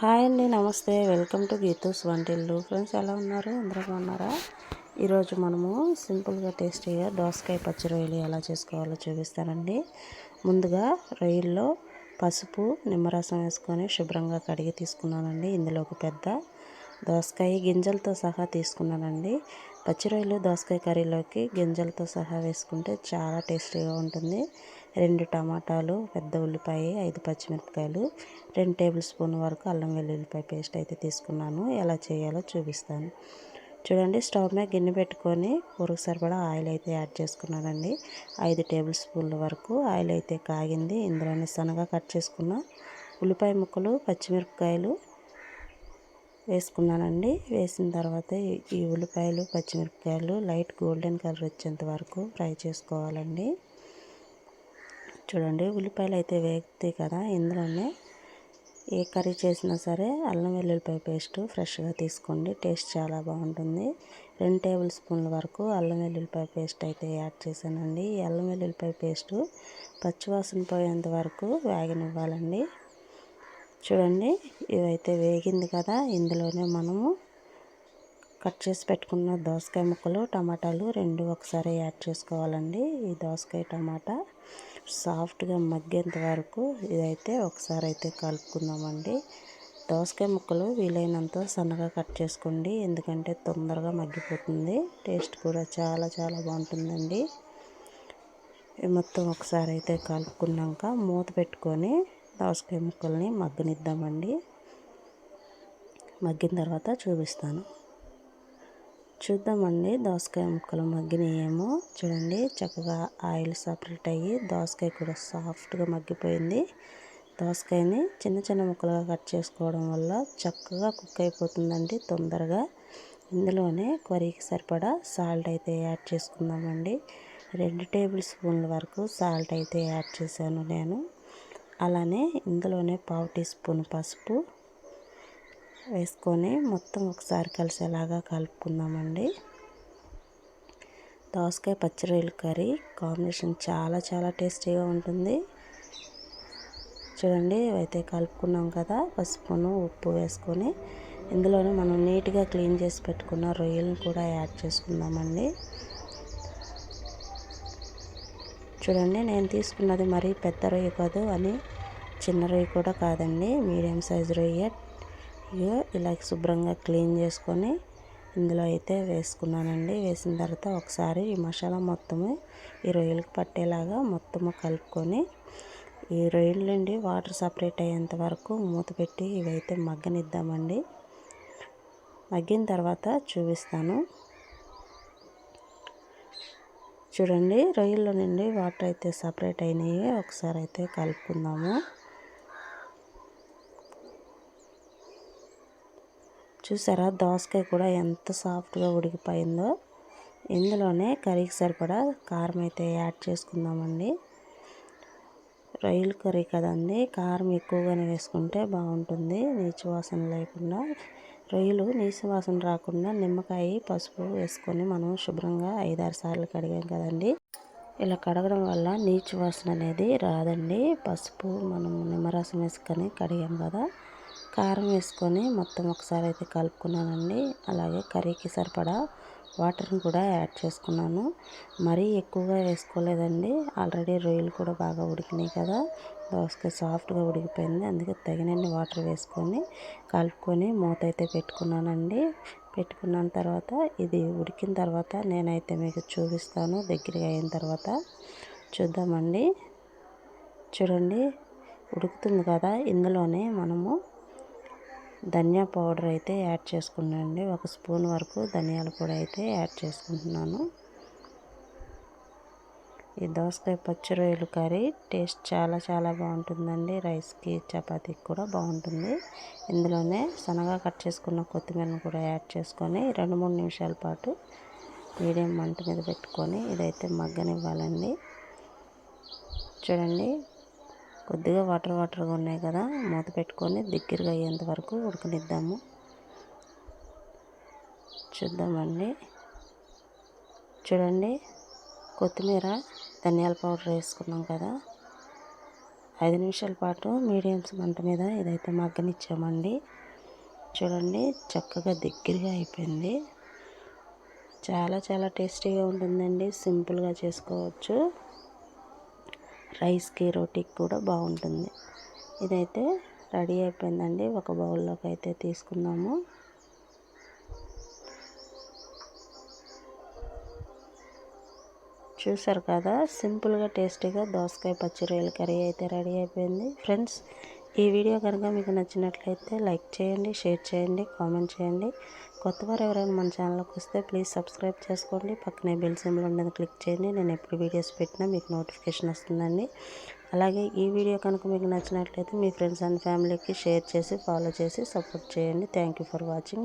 Hi అండి నమస్తే. Welcome to Geethu's వంటిల్లు. ఫ్రెండ్స్ ఎలా ఉన్నారు? అందరూ బాగున్నారా? ఈరోజు మనము సింపుల్గా టేస్టీగా దోసకాయ పచ్చి రొయ్యలు ఎలా చేసుకోవాలో చూపిస్తానండి. ముందుగా రొయ్యల్లో పసుపు నిమ్మరసం వేసుకొని శుభ్రంగా కడిగి తీసుకున్నానండి. ఇందులో ఒక పెద్ద దోసకాయ గింజలతో సహా తీసుకున్నానండి. పచ్చి రొయ్యలు దోసకాయ కర్రీలోకి గింజలతో సహా వేసుకుంటే చాలా టేస్టీగా ఉంటుంది. రెండు టమాటాలు పెద్ద ఉల్లిపాయ ఐదు పచ్చిమిరపకాయలు రెండు టేబుల్ స్పూన్ వరకు అల్లం వెల్లుల్లిపాయ పేస్ట్ అయితే తీసుకున్నాను. ఎలా చేయాలో చూపిస్తాను. చూడండి స్టవ్ మీద గిన్నె పెట్టుకొని కూరకు సరిపడా ఆయిల్ అయితే యాడ్ చేసుకున్నానండి. ఐదు టేబుల్ స్పూన్ల వరకు ఆయిల్ అయితే కాగింది. ఇందులోనే సన్నగా కట్ చేసుకున్న ఉల్లిపాయ ముక్కలు పచ్చిమిరపకాయలు వేసుకున్నానండి. వేసిన తర్వాత ఈ ఉల్లిపాయలు పచ్చిమిరపకాయలు లైట్ గోల్డెన్ కలర్ వచ్చేంత వరకు ఫ్రై చేసుకోవాలండి. చూడండి ఉల్లిపాయలు అయితే వేగుతాయి కదా ఇందులోనే ఏ కర్రీ చేసినా సరే అల్లం వెల్లుల్లిపాయ పేస్ట్ ఫ్రెష్గా తీసుకోండి టేస్ట్ చాలా బాగుంటుంది. రెండు టేబుల్ స్పూన్ల వరకు అల్లం వెల్లుల్లిపాయ పేస్ట్ అయితే యాడ్ చేశానండి. ఈ అల్లం వెల్లుల్లిపాయ పేస్టు పచ్చివాసన పోయేంత వరకు వేగనివ్వాలండి. చూడండి ఇవైతే వేగింది కదా ఇందులోనే మనము కట్ చేసి పెట్టుకున్న దోసకాయ ముక్కలు టమాటాలు రెండు ఒకసారి యాడ్ చేసుకోవాలండి. ఈ దోసకాయ టమాటా సాఫ్ట్గా మగ్గేంత వరకు ఇదైతే ఒకసారి అయితే కలుపుకుందామండి. దోసకాయ ముక్కలు వీలైనంత సన్నగా కట్ చేసుకోండి. ఎందుకంటే తొందరగా మగ్గిపోతుంది. టేస్ట్ కూడా చాలా చాలా బాగుంటుందండి. మొత్తం ఒకసారి అయితే కలుపుకున్నాక మూత పెట్టుకొని దోసకాయ ముక్కల్ని మగ్గనిద్దామండి. మగ్గిన తర్వాత చూపిస్తాను. చూద్దామండి. దోసకాయ ముక్కలు మగ్గినాయేమో. చూడండి చక్కగా ఆయిల్ సపరేట్ అయ్యి దోసకాయ కూడా సాఫ్ట్గా మగ్గిపోయింది. దోసకాయని చిన్న చిన్న ముక్కలుగా కట్ చేసుకోవడం వల్ల చక్కగా కుక్ అయిపోతుందండి తొందరగా. ఇందులోనే కొరికి సరిపడా సాల్ట్ అయితే యాడ్ చేసుకుందామండి. రెండు టేబుల్ స్పూన్ల వరకు సాల్ట్ అయితే యాడ్ చేశాను నేను. అలానే ఇందులోనే పావు టీ స్పూన్ పసుపు వేసుకొని మొత్తం ఒకసారి కలిసేలాగా కలుపుకుందామండి. దోసకాయ పచ్చిరొయ్యల కర్రీ కాంబినేషన్ చాలా చాలా టేస్టీగా ఉంటుంది. చూడండి అయితే కలుపుకున్నాం కదా పసుపును ఉప్పు వేసుకొని. ఇందులోనే మనం నీట్గా క్లీన్ చేసి పెట్టుకున్న రొయ్యలను కూడా యాడ్ చేసుకుందామండి. చూడండి నేను తీసుకున్నది మరీ పెద్ద రొయ్య కాదు అని చిన్న రొయ్య కూడా కాదండి మీడియం సైజు రొయ్య ఇలా శుభ్రంగా క్లీన్ చేసుకొని ఇందులో అయితే వేసుకున్నానండి. వేసిన తర్వాత ఒకసారి ఈ మసాలా మొత్తము ఈ రొయ్యలకు పట్టేలాగా మొత్తము కలుపుకొని ఈ రొయ్యలు నుండి వాటర్ సపరేట్ అయ్యేంత వరకు మూత పెట్టి ఇవైతే మగ్గనిద్దామండి. మగ్గిన తర్వాత చూపిస్తాను. చూడండి రొయ్యల్లో నుండి వాటర్ అయితే సపరేట్ అయినాయి. ఒకసారి అయితే కలుపుకుందాము. చూసారా? దోసకాయ కూడా ఎంత సాఫ్ట్గా ఉడికిపోయిందో. ఇందులోనే కర్రీకి సరిపడా కారం అయితే యాడ్ చేసుకుందామండి. రొయ్యల కర్రీ కదండి. కారం ఎక్కువగానే వేసుకుంటే బాగుంటుంది. నీచు వాసన లేకుండా. రొయ్యలు నీచు వాసన రాకుండా నిమ్మకాయ పసుపు వేసుకొని మనం శుభ్రంగా ఐదారు సార్లు కడిగాం కదండి. ఇలా కడగడం వల్ల నీచు వాసన అనేది రాదండి. పసుపు మనం నిమ్మరసం వేసుకొని కడిగాం కదా. కారం వేసుకొని మొత్తం ఒకసారి అయితే కలుపుకున్నానండి. అలాగే కర్రీకి సరిపడా వాటర్ని కూడా యాడ్ చేసుకున్నాను. మరీ ఎక్కువగా వేసుకోలేదండి. ఆల్రెడీ రొయ్యలు కూడా బాగా ఉడికినాయి కదా. దోసకాయ సాఫ్ట్గా ఉడికిపోయింది. అందుకే తగినన్ని వాటర్ వేసుకొని కలుపుకొని మూత అయితే పెట్టుకున్నానండి. పెట్టుకున్న తర్వాత ఇది ఉడికిన తర్వాత నేనైతే మీకు చూపిస్తాను. దగ్గరగా అయిన తర్వాత చూద్దామండి. చూడండి ఉడుకుతుంది కదా. ఇందులోనే మనము ధనియా పౌడర్ అయితే యాడ్ చేసుకున్నానండి. ఒక స్పూన్ వరకు ధనియాల పొడి అయితే యాడ్ చేసుకుంటున్నాను. ఈ దోసకాయ పచ్చి రొయ్యలు కర్రీ టేస్ట్ చాలా చాలా బాగుంటుందండి. రైస్కి చపాతీకి కూడా బాగుంటుంది. ఇందులోనే సన్నగా కట్ చేసుకున్న కొత్తిమీరను కూడా యాడ్ చేసుకొని రెండు మూడు నిమిషాల పాటు మీడియం మంట మీద పెట్టుకొని ఇదైతే మగ్గనివ్వాలండి. చూడండి కొద్దిగా వాటర్ వాటర్గా ఉన్నాయి కదా మూత పెట్టుకొని దగ్గరగా అయ్యేంత వరకు ఉడకనిద్దాము. చూద్దామండి. చూడండి కొత్తిమీర ధనియాల పౌడర్ వేసుకున్నాం కదా. ఐదు నిమిషాల పాటు మీడియం మంట మీద ఇదైతే మగ్గనిచ్చామండి. చూడండి చక్కగా దగ్గరగా అయిపోయింది. చాలా చాలా టేస్టీగా ఉంటుందండి. సింపుల్గా చేసుకోవచ్చు. రైస్కి రోటీకి కూడా బాగుంటుంది. ఇదైతే రెడీ అయిపోయిందండి. ఒక బౌల్లోకి అయితే తీసుకున్నాము చూసారు కదా? సింపుల్గా టేస్టీగా దోసకాయ పచ్చి రొయ్యల కర్రీ అయితే రెడీ అయిపోయింది. ఫ్రెండ్స్ ఈ వీడియో కనుక మీకు నచ్చినట్లయితే లైక్ చేయండి షేర్ చేయండి కామెంట్ చేయండి. కొత్తవారు ఎవరైనా మన ఛానల్కి వస్తే ప్లీజ్ సబ్స్క్రైబ్ చేసుకోండి. పక్కనే బెల్ సింబల్ ఉండదు క్లిక్ చేయండి. నేను ఎప్పుడు వీడియోస్ పెట్టినా మీకు నోటిఫికేషన్ వస్తుందండి. అలాగే ఈ వీడియో కనుక మీకు నచ్చినట్లయితే మీ ఫ్రెండ్స్ అండ్ ఫ్యామిలీకి షేర్ చేసి ఫాలో చేసి సపోర్ట్ చేయండి. Thank for watching.